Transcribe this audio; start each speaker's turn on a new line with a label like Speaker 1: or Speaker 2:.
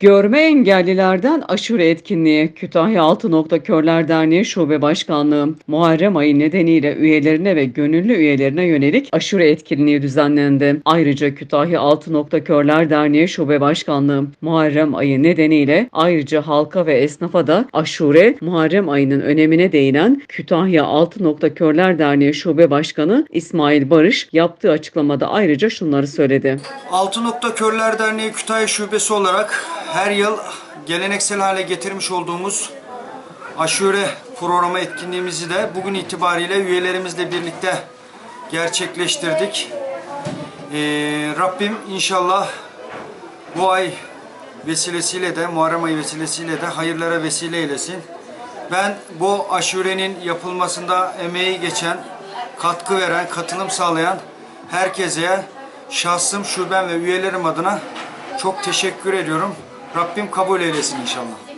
Speaker 1: Görme engellilerden aşure etkinliği Kütahya Altı Nokta Körler Derneği Şube Başkanlığı Muharrem ayı nedeniyle üyelerine ve gönüllü üyelerine yönelik aşure etkinliği düzenlendi. Ayrıca Kütahya Altı Nokta Körler Derneği Şube Başkanlığı Muharrem ayı nedeniyle ayrıca halka ve esnafa da aşure Muharrem ayının önemine değinen Kütahya Altı Nokta Körler Derneği Şube Başkanı İsmail Barış yaptığı açıklamada ayrıca şunları söyledi.
Speaker 2: Altı Nokta Körler Derneği Kütahya Şubesi olarak her yıl geleneksel hale getirmiş olduğumuz aşure programı etkinliğimizi de bugün itibariyle üyelerimizle birlikte gerçekleştirdik. Ee, Rabbim inşallah bu ay vesilesiyle de Muharrem ayı vesilesiyle de hayırlara vesile eylesin. Ben bu aşurenin yapılmasında emeği geçen, katkı veren, katılım sağlayan herkese şahsım, şubem ve üyelerim adına çok teşekkür ediyorum. Rabbim kabul eylesin inşallah.